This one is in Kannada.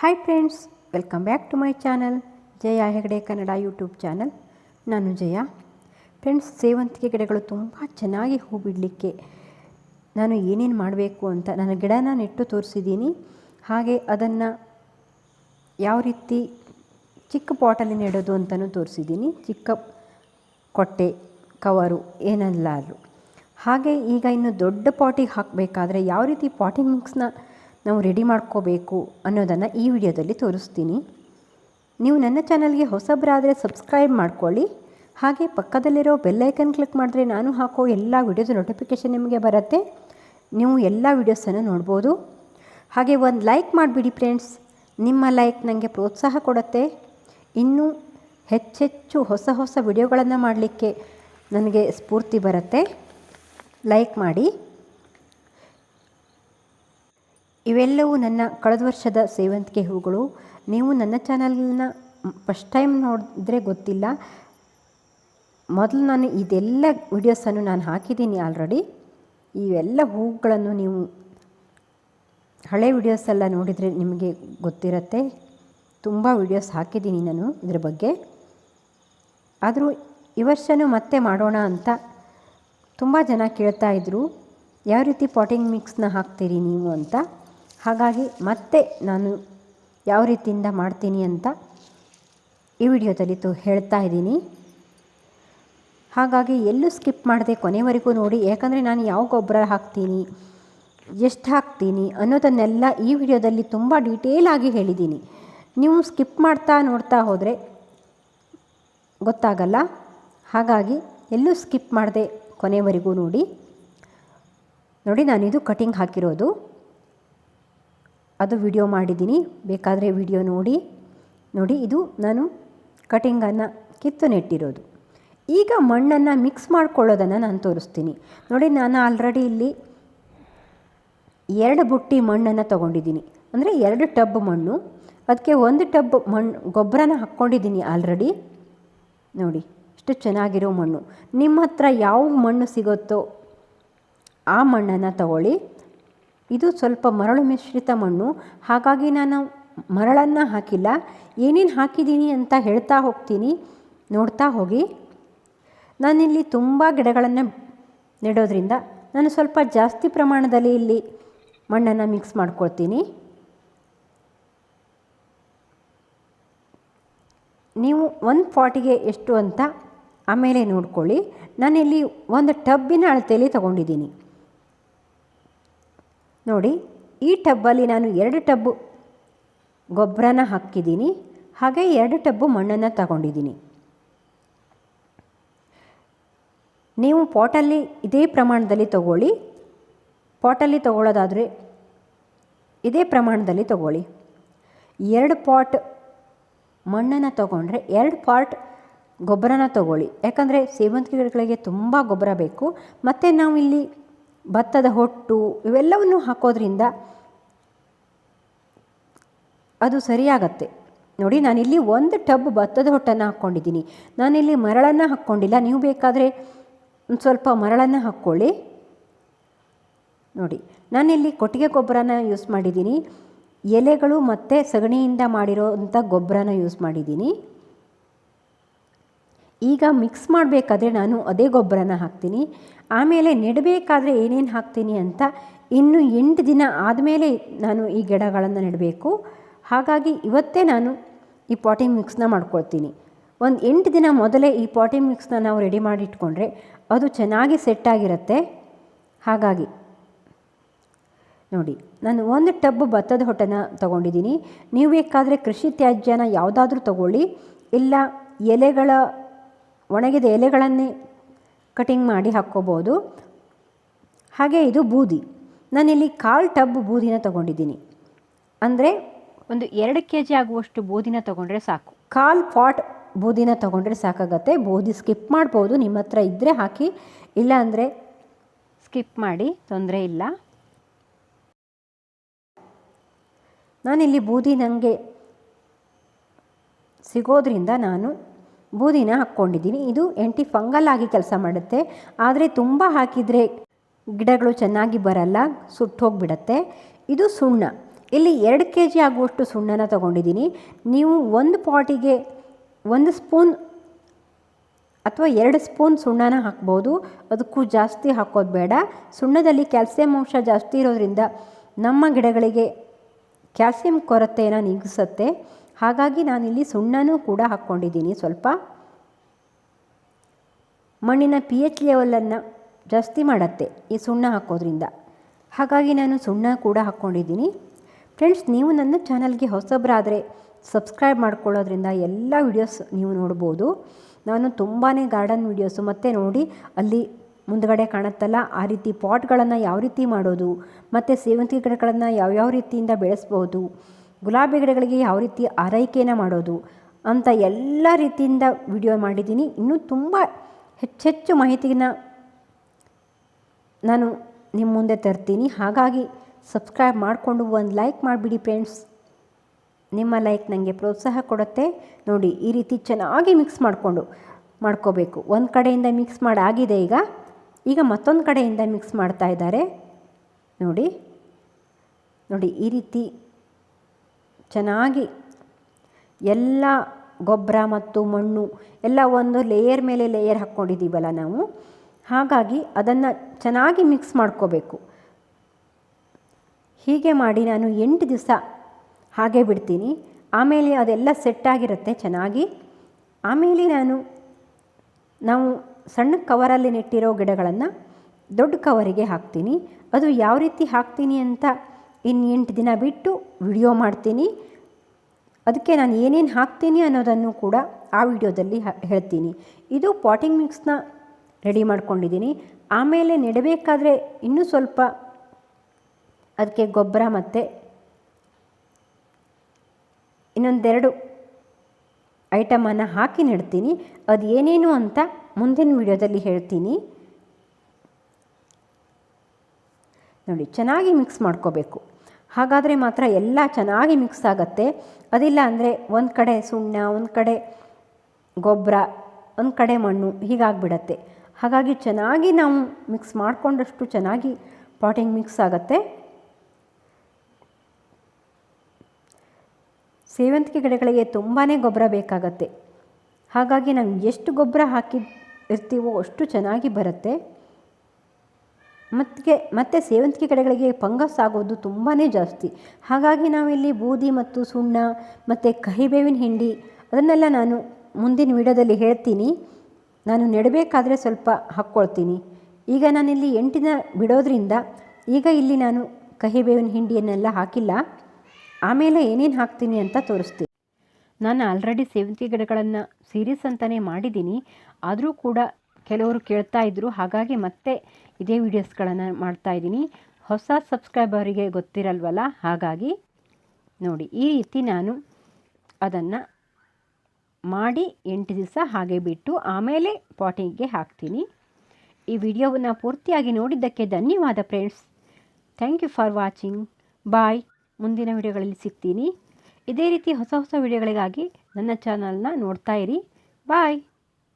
Hi friends welcome back to my channel Jaya Hegde Kannada YouTube channel ನಾನು ಜಯ. ಫ್ರೆಂಡ್ಸ್ ಸೇವಂತಿಗೆ ಗಿಡಗಳು ತುಂಬ ಚೆನ್ನಾಗಿ ಹೂ ಬಿಡಲಿಕ್ಕೆ ನಾನು ಏನೇನು ಮಾಡಬೇಕು ಅಂತ ನಾನು ಗಿಡನ ನೆಟ್ಟು ತೋರಿಸಿದ್ದೀನಿ. ಹಾಗೆ ಅದನ್ನು ಯಾವ ರೀತಿ ಚಿಕ್ಕ ಪಾಟಲ್ಲಿ ನೆಡೋದು ಅಂತಲೂ ತೋರಿಸಿದ್ದೀನಿ. ಚಿಕ್ಕ ಕೊಟ್ಟೆ, ಕವರು, ಏನಲ್ಲಾದರೂ. ಹಾಗೆ ಈಗ ಇನ್ನು ದೊಡ್ಡ ಪಾಟಿಗೆ ಹಾಕಬೇಕಾದ್ರೆ ಯಾವ ರೀತಿ ಪಾಟಿಂಗ್ ಮಿಕ್ಸ್ನ ನಾವು ರೆಡಿ ಮಾಡ್ಕೋಬೇಕು ಅನ್ನೋದನ್ನು ಈ ವಿಡಿಯೋದಲ್ಲಿ ತೋರಿಸ್ತೀನಿ. ನೀವು ನನ್ನ ಚಾನಲ್ಗೆ ಹೊಸಬರಾದರೆ ಸಬ್ಸ್ಕ್ರೈಬ್ ಮಾಡ್ಕೊಳ್ಳಿ. ಹಾಗೆ ಪಕ್ಕದಲ್ಲಿರೋ ಬೆಲ್ಲೈಕನ್ ಕ್ಲಿಕ್ ಮಾಡಿದ್ರೆ ನಾನು ಹಾಕೋ ಎಲ್ಲ ವಿಡಿಯೋದ ನೋಟಿಫಿಕೇಷನ್ ನಿಮಗೆ ಬರುತ್ತೆ. ನೀವು ಎಲ್ಲ ವಿಡಿಯೋಸನ್ನು ನೋಡ್ಬೋದು. ಹಾಗೆ ಒಂದು ಲೈಕ್ ಮಾಡಿಬಿಡಿ ಫ್ರೆಂಡ್ಸ್ ನಿಮ್ಮ ಲೈಕ್ ನನಗೆ ಪ್ರೋತ್ಸಾಹ ಕೊಡುತ್ತೆ. ಇನ್ನೂ ಹೆಚ್ಚೆಚ್ಚು ಹೊಸ ಹೊಸ ವಿಡಿಯೋಗಳನ್ನು ಮಾಡಲಿಕ್ಕೆ ನನಗೆ ಸ್ಫೂರ್ತಿ ಬರುತ್ತೆ. ಲೈಕ್ ಮಾಡಿ. ಇವೆಲ್ಲವೂ ನನ್ನ ಕಳೆದ ವರ್ಷದ ಸೇವಂತಿಗೆ ಹೂಗಳು. ನೀವು ನನ್ನ ಚಾನಲ್ನ ಫಸ್ಟ್ ಟೈಮ್ ನೋಡಿದ್ರೆ ಗೊತ್ತಿಲ್ಲ. ಮೊದಲು ನಾನು ಇದೆಲ್ಲ ವಿಡಿಯೋಸನ್ನು ನಾನು ಹಾಕಿದ್ದೀನಿ ಆಲ್ರೆಡಿ. ಇವೆಲ್ಲ ಹೂಗಳನ್ನು ನೀವು ಹಳೆ ವಿಡಿಯೋಸ್ ಎಲ್ಲ ನೋಡಿದರೆ ನಿಮಗೆ ಗೊತ್ತಿರುತ್ತೆ. ತುಂಬ ವಿಡಿಯೋಸ್ ಹಾಕಿದ್ದೀನಿ ನಾನು ಇದ್ರ ಬಗ್ಗೆ. ಆದರೂ ಈ ವರ್ಷವೂ ಮತ್ತೆ ಮಾಡೋಣ ಅಂತ ತುಂಬ ಜನ ಕೇಳ್ತಾ ಇದ್ದರು ಯಾವ ರೀತಿ ಪಾಟಿಂಗ್ ಮಿಕ್ಸ್ನ ಹಾಕ್ತೀರಿ ನೀವು ಅಂತ. ಹಾಗಾಗಿ ಮತ್ತೆ ನಾನು ಯಾವ ರೀತಿಯಿಂದ ಮಾಡ್ತೀನಿ ಅಂತ ಈ ವಿಡಿಯೋದಲ್ಲಿ ತೋ ಹೇಳ್ತಾ ಇದ್ದೀನಿ. ಹಾಗಾಗಿ ಎಲ್ಲೂ ಸ್ಕಿಪ್ ಮಾಡದೆ ಕೊನೆವರೆಗೂ ನೋಡಿ, ಯಾಕಂದರೆ ನಾನು ಯಾವ ಗೊಬ್ಬರ ಹಾಕ್ತೀನಿ, ಎಷ್ಟು ಹಾಕ್ತೀನಿ ಅನ್ನೋದನ್ನೆಲ್ಲ ಈ ವಿಡಿಯೋದಲ್ಲಿ ತುಂಬ ಡೀಟೇಲ್ ಹೇಳಿದ್ದೀನಿ. ನೀವು ಸ್ಕಿಪ್ ಮಾಡ್ತಾ ನೋಡ್ತಾ ಹೋದರೆ ಗೊತ್ತಾಗಲ್ಲ. ಹಾಗಾಗಿ ಎಲ್ಲೂ ಸ್ಕಿಪ್ ಮಾಡದೆ ಕೊನೆವರೆಗೂ ನೋಡಿ. ನೋಡಿ, ನಾನಿದು ಕಟಿಂಗ್ ಹಾಕಿರೋದು. ಅದು ವಿಡಿಯೋ ಮಾಡಿದ್ದೀನಿ. ಬೇಕಾದರೆ ವಿಡಿಯೋ ನೋಡಿ. ನೋಡಿ, ಇದು ನಾನು ಕಟಿಂಗನ್ನು ಕಿತ್ತು ನೆಟ್ಟಿರೋದು ಈಗ ಮಣ್ಣನ್ನು ಮಿಕ್ಸ್ ಮಾಡ್ಕೊಳ್ಳೋದನ್ನು ನಾನು ತೋರಿಸ್ತೀನಿ. ನೋಡಿ, ನಾನು ಆಲ್ರೆಡಿ ಇಲ್ಲಿ ಎರಡು ಬುಟ್ಟಿ ಮಣ್ಣನ್ನು ತೊಗೊಂಡಿದ್ದೀನಿ. ಅಂದರೆ ಎರಡು ಟಬ್ ಮಣ್ಣು. ಅದಕ್ಕೆ ಒಂದು ಟಬ್ ಮಣ್ಣು ಗೊಬ್ಬರನ ಹಾಕ್ಕೊಂಡಿದ್ದೀನಿ ಆಲ್ರೆಡಿ ನೋಡಿ, ಇಷ್ಟು ಚೆನ್ನಾಗಿರೋ ಮಣ್ಣು. ನಿಮ್ಮ ಹತ್ರ ಯಾವ ಮಣ್ಣು ಸಿಗುತ್ತೋ ಆ ಮಣ್ಣನ್ನು ತಗೊಳ್ಳಿ. ಇದು ಸ್ವಲ್ಪ ಮರಳು ಮಿಶ್ರಿತ ಮಣ್ಣು. ಹಾಗಾಗಿ ನಾನು ಮರಳನ್ನು ಹಾಕಿಲ್ಲ. ಏನೇನು ಹಾಕಿದ್ದೀನಿ ಅಂತ ಹೇಳ್ತಾ ಹೋಗ್ತೀನಿ. ನೋಡ್ತಾ ಹೋಗಿ. ನಾನಿಲ್ಲಿ ತುಂಬ ಗಿಡಗಳನ್ನು ನೆಡೋದ್ರಿಂದ ನಾನು ಸ್ವಲ್ಪ ಜಾಸ್ತಿ ಪ್ರಮಾಣದಲ್ಲಿ ಇಲ್ಲಿ ಮಣ್ಣನ್ನು ಮಿಕ್ಸ್ ಮಾಡ್ಕೊಳ್ತೀನಿ. ನೀವು ಒಂದು ಪಾಟಿಗೆ ಎಷ್ಟು ಅಂತ ಆಮೇಲೆ ನೋಡ್ಕೊಳ್ಳಿ. ನಾನಿಲ್ಲಿ ಒಂದು ಟಬ್ಬಿನ ಅಳತೆಯಲ್ಲಿ ತಗೊಂಡಿದ್ದೀನಿ. ನೋಡಿ, ಈ ಟಬ್ಬಲ್ಲಿ ನಾನು ಎರಡು ಟಬ್ಬು ಗೊಬ್ಬರನ ಹಾಕಿದ್ದೀನಿ, ಹಾಗೆ ಎರಡು ಟಬ್ಬು ಮಣ್ಣನ್ನು ತಗೊಂಡಿದ್ದೀನಿ. ನೀವು ಪಾಟಲ್ಲಿ ಇದೇ ಪ್ರಮಾಣದಲ್ಲಿ ತಗೊಳ್ಳಿ. ಪಾಟಲ್ಲಿ ತಗೊಳ್ಳೋದಾದರೆ ಇದೇ ಪ್ರಮಾಣದಲ್ಲಿ ತಗೊಳ್ಳಿ. ಎರಡು ಪಾಟ್ ಮಣ್ಣನ್ನು ತಗೊಂಡ್ರೆ ಎರಡು ಪಾಟ್ ಗೊಬ್ಬರನ ತಗೊಳ್ಳಿ. ಯಾಕಂದರೆ ಸೇವಂತಿಗೆ ಗಿಡಗಳಿಗೆ ತುಂಬ ಗೊಬ್ಬರ ಬೇಕು. ಮತ್ತು ನಾವು ಇಲ್ಲಿ ಭತ್ತದ ಹೊಟ್ಟು ಇವೆಲ್ಲವನ್ನು ಹಾಕೋದ್ರಿಂದ ಅದು ಸರಿಯಾಗತ್ತೆ. ನೋಡಿ, ನಾನಿಲ್ಲಿ ಒಂದು ಟಬ್ ಭತ್ತದ ಹೊಟ್ಟನ್ನು ಹಾಕ್ಕೊಂಡಿದ್ದೀನಿ. ನಾನಿಲ್ಲಿ ಮರಳನ್ನು ಹಾಕ್ಕೊಂಡಿಲ್ಲ. ನೀವು ಬೇಕಾದರೆ ಒಂದು ಸ್ವಲ್ಪ ಮರಳನ್ನು ಹಾಕ್ಕೊಳ್ಳಿ. ನೋಡಿ, ನಾನಿಲ್ಲಿ ಕೊಟ್ಟಿಗೆ ಗೊಬ್ಬರನ ಯೂಸ್ ಮಾಡಿದ್ದೀನಿ. ಎಲೆಗಳು ಮತ್ತು ಸಗಣಿಯಿಂದ ಮಾಡಿರೋಂಥ ಗೊಬ್ಬರನ ಯೂಸ್ ಮಾಡಿದ್ದೀನಿ. ಈಗ ಮಿಕ್ಸ್ ಮಾಡಬೇಕಾದ್ರೆ ನಾನು ಅದೇ ಗೊಬ್ಬರನ ಹಾಕ್ತೀನಿ. ಆಮೇಲೆ ನೆಡಬೇಕಾದ್ರೆ ಏನೇನು ಹಾಕ್ತೀನಿ ಅಂತ ಇನ್ನು ಎಂಟು ದಿನ ಆದಮೇಲೆ ನಾನು ಈ ಗಿಡಗಳನ್ನು ನೆಡಬೇಕು. ಹಾಗಾಗಿ ಇವತ್ತೇ ನಾನು ಈ ಪಾಟಿಂಗ್ ಮಿಕ್ಸ್ನ ಮಾಡ್ಕೊಳ್ತೀನಿ. ಒಂದು ಎಂಟು ದಿನ ಮೊದಲೇ ಈ ಪಾಟಿಂಗ್ ಮಿಕ್ಸ್ನ ನಾವು ರೆಡಿ ಮಾಡಿ ಇಟ್ಕೊಂಡ್ರೆ ಅದು ಚೆನ್ನಾಗಿ ಸೆಟ್ ಆಗಿರುತ್ತೆ. ಹಾಗಾಗಿ ನೋಡಿ, ನಾನು ಒಂದು ಟಬ್ ಭತ್ತದ ಹೊಟ್ಟೆನ ತೊಗೊಂಡಿದ್ದೀನಿ. ನೀವು ಬೇಕಾದರೆ ಕೃಷಿ ತ್ಯಾಜ್ಯನ ಯಾವುದಾದ್ರೂ ತಗೊಳ್ಳಿ. ಇಲ್ಲ ಎಲೆಗಳ ಒಣಗಿದ ಎಲೆಗಳನ್ನೇ ಕಟಿಂಗ್ ಮಾಡಿ ಹಾಕ್ಕೋಬೋದು. ಹಾಗೆ ಇದು ಬೂದಿ. ನಾನಿಲ್ಲಿ ಕಾಲು ಟಬ್ ಬೂದಿನ ತಗೊಂಡಿದ್ದೀನಿ. ಅಂದರೆ ಒಂದು ಎರಡು ಕೆ ಜಿ ಆಗುವಷ್ಟು ಬೂದಿನ ತಗೊಂಡ್ರೆ ಸಾಕು. ಕಾಲು ಪಾಟ್ ಬೂದಿನ ತಗೊಂಡ್ರೆ ಸಾಕಾಗತ್ತೆ. ಬೂದಿ ಸ್ಕಿಪ್ ಮಾಡ್ಬೋದು. ನಿಮ್ಮ ಹತ್ರ ಇದ್ದರೆ ಹಾಕಿ. ಇಲ್ಲ ಅಂದರೆ ಸ್ಕಿಪ್ ಮಾಡಿ ತೊಂದರೆ ಇಲ್ಲ. ನಾನಿಲ್ಲಿ ಬೂದಿ ನನಗೆ ಸಿಗೋದ್ರಿಂದ ನಾನು ಬೂದಿನ ಹಾಕ್ಕೊಂಡಿದ್ದೀನಿ. ಇದು ಎಂಟಿ ಫಂಗಲ್ ಆಗಿ ಕೆಲಸ ಮಾಡುತ್ತೆ. ಆದರೆ ತುಂಬ ಹಾಕಿದರೆ ಗಿಡಗಳು ಚೆನ್ನಾಗಿ ಬರಲ್ಲ, ಸುಟ್ಟು ಹೋಗಿಬಿಡತ್ತೆ. ಇದು ಸುಣ್ಣ. ಇಲ್ಲಿ ಎರಡು ಕೆ ಜಿ ಆಗುವಷ್ಟು ಸುಣ್ಣನ ತಗೊಂಡಿದ್ದೀನಿ. ನೀವು ಒಂದು ಪಾಟಿಗೆ ಒಂದು ಸ್ಪೂನ್ ಅಥವಾ ಎರಡು ಸ್ಪೂನ್ ಸುಣ್ಣನ ಹಾಕ್ಬೋದು. ಅದಕ್ಕೂ ಜಾಸ್ತಿ ಹಾಕೋದು ಬೇಡ. ಸುಣ್ಣದಲ್ಲಿ ಕ್ಯಾಲ್ಸಿಯಂ ಅಂಶ ಜಾಸ್ತಿ ಇರೋದ್ರಿಂದ ನಮ್ಮ ಗಿಡಗಳಿಗೆ ಕ್ಯಾಲ್ಸಿಯಂ ಕೊರತೆಯನ್ನು ನೀಗಿಸುತ್ತೆ. ಹಾಗಾಗಿ ನಾನಿಲ್ಲಿ ಸುಣ್ಣನೂ ಕೂಡ ಹಾಕ್ಕೊಂಡಿದ್ದೀನಿ. ಸ್ವಲ್ಪ ಮಣ್ಣಿನ ಪಿ ಎಚ್ ಲೆವೆಲನ್ನು ಜಾಸ್ತಿ ಮಾಡುತ್ತೆ ಈ ಸುಣ್ಣ ಹಾಕೋದ್ರಿಂದ. ಹಾಗಾಗಿ ನಾನು ಸುಣ್ಣ ಕೂಡ ಹಾಕ್ಕೊಂಡಿದ್ದೀನಿ. ಫ್ರೆಂಡ್ಸ್ ನೀವು ನನ್ನ ಚಾನಲ್ಗೆ ಹೊಸಬ್ರಾದರೆ ಸಬ್ಸ್ಕ್ರೈಬ್ ಮಾಡ್ಕೊಳ್ಳೋದ್ರಿಂದ ಎಲ್ಲ ವಿಡಿಯೋಸ್ ನೀವು ನೋಡ್ಬೋದು. ನಾನು ತುಂಬಾ ಗಾರ್ಡನ್ ವೀಡಿಯೋಸು ಮತ್ತು ನೋಡಿ ಅಲ್ಲಿ ಮುಂದಗಡೆ ಕಾಣುತ್ತಲ್ಲ, ಆ ರೀತಿ ಪಾಟ್ಗಳನ್ನು ಯಾವ ರೀತಿ ಮಾಡೋದು, ಮತ್ತು ಸೇವಂತಿಗೆ ಗಿಡಗಳನ್ನು ಯಾವ್ಯಾವ ರೀತಿಯಿಂದ ಬೆಳೆಸ್ಬೋದು ಗುಲಾಬಿ ಗಿಡಗಳಿಗೆ ಯಾವ ರೀತಿ ಆರೈಕೆಯನ್ನು ಮಾಡೋದು ಅಂತ ಎಲ್ಲ ರೀತಿಯಿಂದ ವಿಡಿಯೋ ಮಾಡಿದ್ದೀನಿ. ಇನ್ನೂ ತುಂಬ ಹೆಚ್ಚೆಚ್ಚು ಮಾಹಿತಿನ ನಾನು ನಿಮ್ಮ ಮುಂದೆ ತರ್ತೀನಿ. ಹಾಗಾಗಿ ಸಬ್ಸ್ಕ್ರೈಬ್ ಮಾಡಿಕೊಂಡು ಒಂದು ಲೈಕ್ ಮಾಡಿಬಿಡಿ ಫ್ರೆಂಡ್ಸ್ ನಿಮ್ಮ ಲೈಕ್ ನನಗೆ ಪ್ರೋತ್ಸಾಹ ಕೊಡುತ್ತೆ. ನೋಡಿ, ಈ ರೀತಿ ಚೆನ್ನಾಗಿ ಮಿಕ್ಸ್ ಮಾಡಿಕೊಂಡು ಮಾಡ್ಕೋಬೇಕು. ಒಂದು ಕಡೆಯಿಂದ ಮಿಕ್ಸ್ ಮಾಡಿ ಆಗಿದೆ ಈಗ. ಈಗ ಮತ್ತೊಂದು ಕಡೆಯಿಂದ ಮಿಕ್ಸ್ ಮಾಡ್ತಾ ಇದ್ದಾರೆ. ನೋಡಿ ನೋಡಿ ಈ ರೀತಿ ಚೆನ್ನಾಗಿ ಎಲ್ಲ ಗೊಬ್ಬರ ಮತ್ತು ಮಣ್ಣು ಎಲ್ಲ ಒಂದು ಲೇಯರ್ ಮೇಲೆ ಲೇಯರ್ ಹಾಕ್ಕೊಂಡಿದ್ದೀವಲ್ಲ ನಾವು. ಹಾಗಾಗಿ ಅದನ್ನು ಚೆನ್ನಾಗಿ ಮಿಕ್ಸ್ ಮಾಡ್ಕೋಬೇಕು. ಹೀಗೆ ಮಾಡಿ ನಾನು ಎಂಟು ದಿವಸ ಹಾಗೆ ಬಿಡ್ತೀನಿ. ಆಮೇಲೆ ಅದೆಲ್ಲ ಸೆಟ್ಟಾಗಿರುತ್ತೆ ಚೆನ್ನಾಗಿ. ಆಮೇಲೆ ನಾನು ನಾವು ಸಣ್ಣ ಕವರಲ್ಲಿ ನೆಟ್ಟಿರೋ ಗಿಡಗಳನ್ನು ದೊಡ್ಡ ಕವರಿಗೆ ಹಾಕ್ತೀನಿ. ಅದು ಯಾವ ರೀತಿ ಹಾಕ್ತೀನಿ ಅಂತ ಇನ್ನು ದಿನ ಬಿಟ್ಟು ವಿಡಿಯೋ ಮಾಡ್ತೀನಿ. ಅದಕ್ಕೆ ನಾನು ಏನೇನು ಹಾಕ್ತೀನಿ ಅನ್ನೋದನ್ನು ಕೂಡ ಆ ವಿಡಿಯೋದಲ್ಲಿ ಹೇಳ್ತೀನಿ. ಇದು ಪಾಟಿಂಗ್ ಮಿಕ್ಸ್ನ ರೆಡಿ ಮಾಡ್ಕೊಂಡಿದ್ದೀನಿ. ಆಮೇಲೆ ನೆಡಬೇಕಾದ್ರೆ ಇನ್ನೂ ಸ್ವಲ್ಪ ಅದಕ್ಕೆ ಗೊಬ್ಬರ ಮತ್ತು ಇನ್ನೊಂದೆರಡು ಐಟಮನ್ನು ಹಾಕಿ ನೆಡ್ತೀನಿ. ಅದು ಏನೇನು ಅಂತ ಮುಂದಿನ ವಿಡಿಯೋದಲ್ಲಿ ಹೇಳ್ತೀನಿ. ನೋಡಿ, ಚೆನ್ನಾಗಿ ಮಿಕ್ಸ್ ಮಾಡ್ಕೋಬೇಕು. ಹಾಗಾದರೆ ಮಾತ್ರ ಎಲ್ಲ ಚೆನ್ನಾಗಿ ಮಿಕ್ಸ್ ಆಗುತ್ತೆ. ಅದಿಲ್ಲ ಅಂದರೆ ಒಂದು ಕಡೆ ಸುಣ್ಣ, ಒಂದು ಕಡೆ ಗೊಬ್ಬರ ಒಂದು ಕಡೆ ಮಣ್ಣು ಹೀಗಾಗಿಬಿಡತ್ತೆ. ಹಾಗಾಗಿ ಚೆನ್ನಾಗಿ ನಾವು ಮಿಕ್ಸ್ ಮಾಡಿಕೊಂಡಷ್ಟು ಚೆನ್ನಾಗಿ ಪಾಟಿಂಗ್ ಮಿಕ್ಸ್ ಆಗುತ್ತೆ. ಸೇವಂತಿಗೆ ಗಿಡಗಳಿಗೆ ತುಂಬಾ ಗೊಬ್ಬರ ಬೇಕಾಗತ್ತೆ. ಹಾಗಾಗಿ ನಾವು ಎಷ್ಟು ಗೊಬ್ಬರ ಹಾಕಿ ಇರ್ತೀವೋ ಅಷ್ಟು ಚೆನ್ನಾಗಿ ಬರುತ್ತೆ. ಮತ್ತು ಮತ್ತು ಸೇವಂತಿಗೆ ಗಿಡಗಳಿಗೆ ಫಂಗಸ್ ಆಗೋದು ತುಂಬಾ ಜಾಸ್ತಿ. ಹಾಗಾಗಿ ನಾವಿಲ್ಲಿ ಬೂದಿ ಮತ್ತು ಸುಣ್ಣ ಮತ್ತು ಕಹಿಬೇವಿನ ಹಿಂಡಿ ಅದನ್ನೆಲ್ಲ ನಾನು ಮುಂದಿನ ವಿಡಿಯೋದಲ್ಲಿ ಹೇಳ್ತೀನಿ. ನಾನು ನೆಡಬೇಕಾದ್ರೆ ಸ್ವಲ್ಪ ಹಾಕ್ಕೊಳ್ತೀನಿ. ಈಗ ನಾನಿಲ್ಲಿ ಎಂಟಿನ ಬಿಡೋದ್ರಿಂದ ಈಗ ಇಲ್ಲಿ ನಾನು ಕಹಿಬೇವಿನ ಹಿಂಡಿಯನ್ನೆಲ್ಲ ಹಾಕಿಲ್ಲ. ಆಮೇಲೆ ಏನೇನು ಹಾಕ್ತೀನಿ ಅಂತ ತೋರಿಸ್ತೀನಿ. ನಾನು ಆಲ್ರೆಡಿ ಸೇವಂತಿಗೆ ಗಿಡಗಳನ್ನು ಸೀರೀಸ್ ಅಂತಲೇ ಮಾಡಿದ್ದೀನಿ. ಆದರೂ ಕೂಡ ಕೆಲವರು ಕೇಳ್ತಾ ಇದ್ದರು ಹಾಗಾಗಿ ಮತ್ತೆ ಇದೇ ವಿಡಿಯೋಸ್ಗಳನ್ನು ಮಾಡ್ತಾ ಇದ್ದೀನಿ. ಹೊಸ ಸಬ್ಸ್ಕ್ರೈಬರಿಗೆ ಗೊತ್ತಿರಲ್ವಲ್ಲ? ಹಾಗಾಗಿ ನೋಡಿ, ಈ ರೀತಿ ನಾನು ಅದನ್ನು ಮಾಡಿ ಎಂಟು ದಿವಸ ಹಾಗೆ ಬಿಟ್ಟು ಆಮೇಲೆ ಪಾಟಿಂಗ್ಗೆ ಹಾಕ್ತೀನಿ. ಈ ವಿಡಿಯೋವನ್ನು ಪೂರ್ತಿಯಾಗಿ ನೋಡಿದ್ದಕ್ಕೆ ಧನ್ಯವಾದ friends. Thank you for watching. Bye. ಮುಂದಿನ ವಿಡಿಯೋಗಳಲ್ಲಿ ಸಿಗ್ತೀನಿ. ಇದೇ ರೀತಿ ಹೊಸ ಹೊಸ ವಿಡಿಯೋಗಳಿಗಾಗಿ ನನ್ನ ಚಾನಲ್ನ ನೋಡ್ತಾ ಇರಿ. ಬಾಯ್.